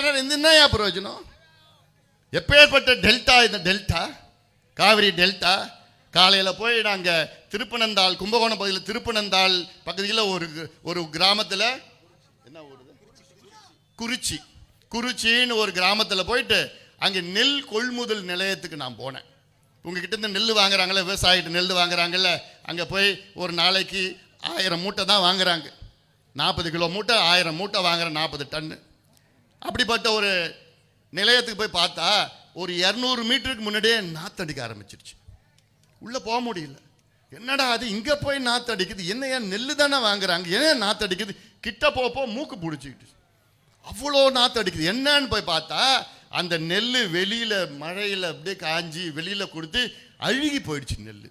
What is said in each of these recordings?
காரணம் இந்த என்னையா பிரயோஜனம்? எப்பேற்பட்ட டெல்டா இந்த டெல்டா? காவிரி டெல்டா? காலையில் போய் நாங்கள் திருப்பனந்தாள் கும்பகோணம் பகுதியில் திருப்பனந்தாள் பகுதியில் ஒரு ஒரு கிராமத்தில் என்ன ஊர் குறிச்சி குறிச்சின்னு ஒரு கிராமத்தில் போயிட்டு அங்கே நெல் கொள்முதல் நிலையத்துக்கு நான் போனேன். உங்ககிட்ட இருந்து நெல் வாங்குறாங்கல்ல விவசாயிகிட்ட நெல் வாங்குறாங்கல்ல அங்கே போய் ஒரு நாளைக்கு ஆயிரம் மூட்டை தான் வாங்குறாங்க. நாற்பது கிலோ மூட்டை ஆயிரம் மூட்டை வாங்குற நாற்பது டன்னு. அப்படிப்பட்ட ஒரு நிலையத்துக்கு போய் பார்த்தா ஒரு இரநூறு மீட்டருக்கு முன்னாடியே நாத்தடிக்க ஆரம்பிச்சிருச்சு. உள்ளே போக முடியல. என்னடா அது இங்கே போய் நாத்தடிக்குது என்ன ஏன் நெல்லு தானே வாங்குறாங்க ஏன் நாத்தடிக்குது கிட்ட போக போக மூக்கு பிடிச்சிக்கிட்டு. அவ்வளோ நாற்று அடிக்குது. என்னன்னு போய் பார்த்தா அந்த நெல் வெளியில் மழையில் அப்படியே காஞ்சி வெளியில் கொடுத்து அழுகி போயிடுச்சு நெல்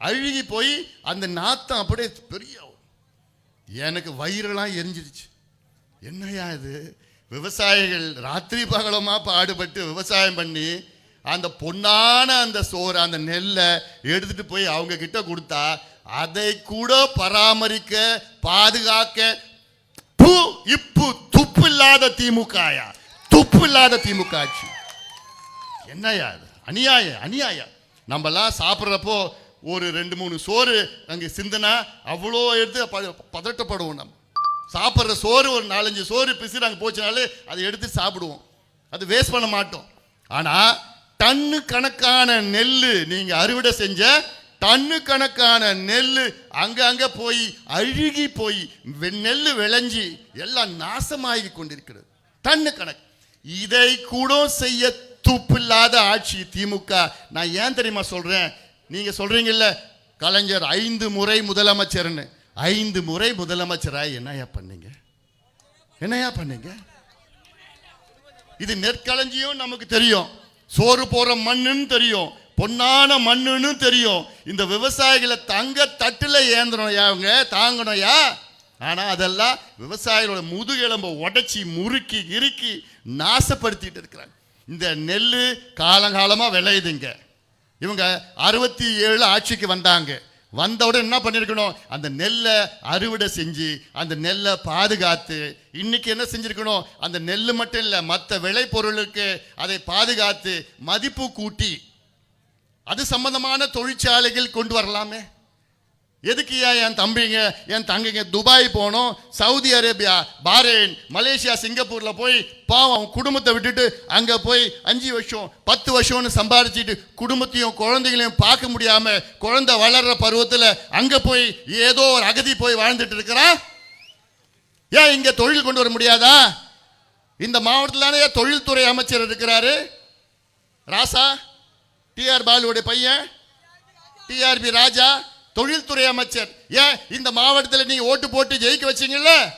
அழுகி போய் அந்த நாத்தம் அப்படியே பெரிய எனக்கு வயிறெல்லாம் எரிஞ்சிருச்சு. என்னையா இது? விவசாயிகள் ராத்திரி பகலமாக பாடுபட்டு விவசாயம் பண்ணி அந்த பொன்னான அந்த சோறு அந்த நெல்லை எடுத்துட்டு போய் அவங்க கிட்ட கொடுத்தா அதை கூட பராமரிக்க பாதுகாக்க. பூ இப்பு துப்பு இல்லாத திமுகயா துப்பு இல்லாத திமுக ஆட்சி. என்னையா இது? அநியாயம் அநியாயம். நம்மலாம் சாப்பிட்றப்போ ஒரு ரெண்டு மூணு சோறு அங்கே சிந்தனா அவ்வளோ எடுத்து ப- பதட்டப்படுவோம் நம்ம. சாப்பிட்ற சோறு ஒரு நாலஞ்சு சோறு பிசி நாங்கள் போச்சுனாலே அதை எடுத்து சாப்பிடுவோம். அது வேஸ்ட் பண்ண மாட்டோம். ஆனால் டன்னு கணக்கான நெல் நீங்கள் அறுவடை செஞ்ச டன்னு கணக்கான நெல் அங்கங்கே போய் அழுகி போய் வெ- நெல் விளைஞ்சி எல்லாம் நாசமாகி கொண்டிருக்கிறது. டன்னு கணக்கு. இதை கூட செய்ய துப்பில்லாத ஆட்சி திமுக. நான் ஏன் தெரியுமா சொல்கிறேன் நீங்கள் சொல்கிறீங்கல்ல கலைஞர் ஐந்து முறை முதலமைச்சர்னு. ஐந்து முறை முதலமைச்சராக என்னையா பண்ணீங்க? என்னையா பண்ணீங்க? இது நெற்களஞ்சியம் நமக்கு தெரியும். சோறு போற மண்ணுன்னு தெரியும். பொன்னான மண்ணுன்னு தெரியும். இந்த விவசாயிகளை தங்க தட்டில் ஏந்தணும் அவங்க? தாங்கணும்யா? ஆனால் அதெல்லாம் விவசாயிகளோட முதுகெலும்பை உடச்சி முறுக்கி இறுக்கி நாசப்படுத்திட்டு இருக்கிறாங்க. இந்த நெல் காலங்காலமாக விளையுதுங்க. இவங்க அறுபத்தி ஏழு ஆட்சிக்கு வந்தாங்க. வந்தவுடன் என்ன பண்ணியிருக்கணும் அந்த நெல்லை அறுவடை செஞ்சு அந்த நெல்லை பாதுகாத்து இன்னைக்கு என்ன செஞ்சுருக்கணும்? அந்த நெல் மட்டும் இல்லை மற்ற விளைபொருளுக்கு அதை பாதுகாத்து மதிப்பு கூட்டி அது சம்பந்தமான தொழிற்சாலைகள் கொண்டு வரலாமே. எதுக்கு ஏன் என் தம்பிங்க என் தங்கைங்க துபாய் போனோம் சவுதி அரேபியா பாரேன் மலேசியா சிங்கப்பூரில் போய் பாவம் அவன் குடும்பத்தை விட்டுட்டு அங்கே போய் அஞ்சு வருஷம் பத்து வருஷம்னு சம்பாரிச்சிட்டு குடும்பத்தையும் குழந்தைகளையும் பார்க்க முடியாமல் குழந்தை வளர்கிற பருவத்தில் அங்கே போய் ஏதோ ஒரு அகதி போய் வாழ்ந்துட்டு இருக்கிறான் ஏன் இங்கே தொழில் கொண்டு வர முடியாதா? இந்த மாவட்டத்திலானே தொழில்துறை அமைச்சர் இருக்கிறாரு? ராசா டிஆர் பாலுவோடைய பையன் டிஆர்பி ராஜா தொழில்துறை அமைச்சர். ஏன் இந்த மாவட்டத்தில் நீங்க ஓட்டு போட்டு ஜெயிக்க வச்சீங்கல்ல?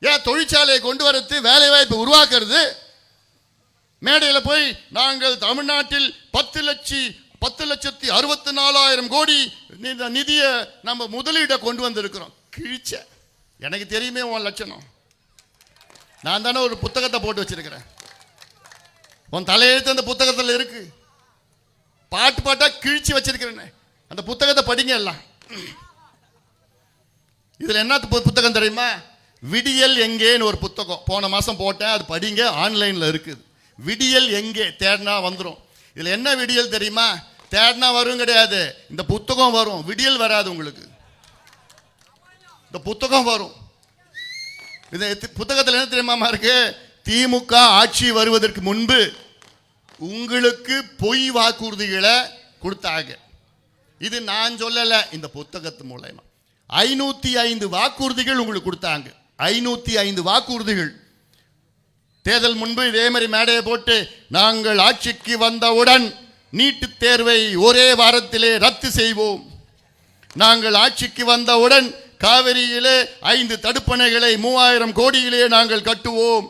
ஏன் தொழிற்சாலையை கொண்டு வரது வேலை வாய்ப்பு உருவாக்குறது? மேடையில் போய் நாங்கள் தமிழ்நாட்டில் பத்து லட்சி பத்து லட்சத்தி அறுபத்தி நாலாயிரம் கோடி இந்த நிதியை நம்ம முதலீட்டை கொண்டு வந்திருக்கிறோம். கிழிச்ச. எனக்கு தெரியுமே உன் லட்சணம். நான் தானே ஒரு புத்தகத்தை போட்டு வச்சிருக்கிறேன். உன் தலையெழுத்து அந்த புத்தகத்தில் இருக்கு. பாட்டு பாட்டாக கிழிச்சு வச்சிருக்கிறேன்னு அந்த புத்தகத்தை படிங்க எல்லாம். இதுல என்ன புத்தகம் தெரியுமா? விடியல் எங்கேன்னு ஒரு புத்தகம். போன மாசம் போட்டேன் அது படிங்க ஆன்லைன்ல இருக்குது. விடியல் எங்கே? தேடினா வந்துடும் இதுல என்ன விடியல் தெரியுமா? தேடினா வரும் கிடையாது. இந்த புத்தகம் வரும். விடியல் வராது உங்களுக்கு. இந்த புத்தகம் வரும். இந்த புத்தகத்தில் என்ன தெரியுமா இருக்கு? திமுக ஆட்சி வருவதற்கு முன்பு உங்களுக்கு பொய் வாக்குறுதிகளை கொடுத்தாங்க. இது நான் சொல்லலை இந்த புத்தகத்து மூலயமா. ஐநூற்றி ஐந்து வாக்குறுதிகள் உங்களுக்கு கொடுத்தாங்க. ஐநூற்றி ஐந்து வாக்குறுதிகள். தேர்தல் முன்பு இதே மாதிரி மேடையை போட்டு நாங்கள் ஆட்சிக்கு வந்தவுடன் நீட்டுத் தேர்வை ஒரே வாரத்திலே ரத்து செய்வோம். நாங்கள் ஆட்சிக்கு வந்தவுடன் காவிரியிலே ஐந்து தடுப்பணைகளை மூவாயிரம் கோடியிலே நாங்கள் கட்டுவோம்.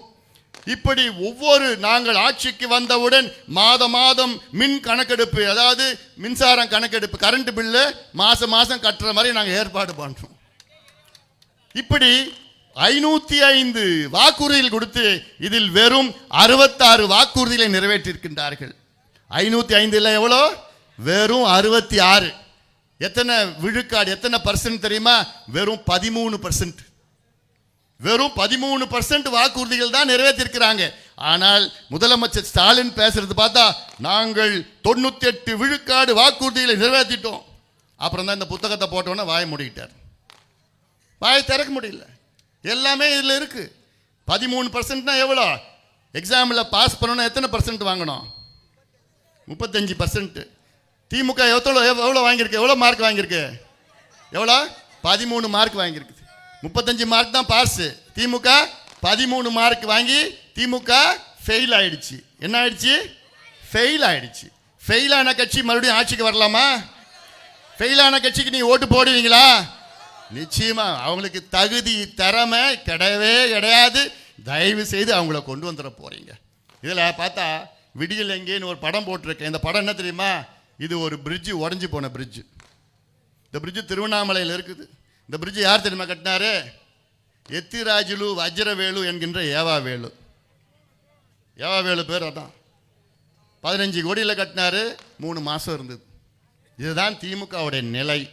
இப்படி ஒவ்வொரு நாங்கள் ஆட்சிக்கு வந்தவுடன் மாத மாதம் மின் கணக்கெடுப்பு அதாவது மின்சாரம் கணக்கெடுப்பு கரண்ட் பில்லு மாசம் மாசம் கட்டுற மாதிரி நாங்கள் ஏற்பாடு பண்றோம். இப்படி ஐநூத்தி ஐந்து வாக்குறுதிகள் கொடுத்து இதில் வெறும் அறுபத்தாறு வாக்குறுதிகளை நிறைவேற்றியிருக்கின்றார்கள். ஐநூத்தி ஐந்தில் எவ்வளோ? வெறும் அறுபத்தி ஆறு. எத்தனை விழுக்காடு எத்தனை பர்சன்ட் தெரியுமா? வெறும் பதிமூணு பர்சன்ட் வெறும் பதிமூணு பர்சன்ட் வாக்குறுதிகள் தான் நிறைவேற்றிருக்கிறாங்க. ஆனால் முதலமைச்சர் ஸ்டாலின் பேசுறது பார்த்தா நாங்கள் தொண்ணூத்தி எட்டு விழுக்காடு வாக்குறுதிகளை நிறைவேற்றிட்டோம். அப்புறம் தான் இந்த புத்தகத்தை போட்டோன்னே வாய மூடிக்கிட்டார். வாயை திறக்க முடியல. எல்லாமே இதில் இருக்கு. பதிமூணு பர்சன்ட்னா எவ்வளோ? எக்ஸாமில் பாஸ் பண்ணணும்னா எத்தனை பர்சன்ட் வாங்கணும்? முப்பத்தஞ்சு பர்சன்ட்டு திமுக எவ்வளோ எவ்வளோ வாங்கியிருக்கு? எவ்வளோ மார்க் வாங்கியிருக்கு? எவ்வளோ? பதிமூணு மார்க் வாங்கியிருக்கு. முப்பத்தஞ்சு மார்க் தான் பாஸு திமுக பதிமூணு மார்க் வாங்கி திமுக ஃபெயில் ஆயிடுச்சு. என்ன ஆயிடுச்சு? ஃபெயில் ஆயிடுச்சு. ஃபெயிலான கட்சி மறுபடியும் ஆட்சிக்கு வரலாமா? ஃபெயிலான கட்சிக்கு நீ ஓட்டு போடுவீங்களா? நிச்சயமா. அவங்களுக்கு தகுதி திறமை கிடையவே கிடையாது. தயவு செய்து அவங்கள கொண்டு வந்துட போறீங்க. இதில் பார்த்தா விடியல் எங்கேன்னு ஒரு படம் போட்டிருக்கேன். இந்த படம் என்ன தெரியுமா? இது ஒரு பிரிட்ஜு உடஞ்சி போன பிரிட்ஜு இந்த பிரிட்ஜு திருவண்ணாமலையில் இருக்குது. இந்த பிரிட்ஜு யார் தெரியுமா கட்டினாரு? எத்திராஜுலு வஜ்ரவேலு என்கின்ற ஏவாவேலு. ஏவாவேலு பேர் அதான். பதினஞ்சு கோடியில் கட்டினாரு மூணு மாதம் இருந்தது. இதுதான் திமுகவுடைய நிலை.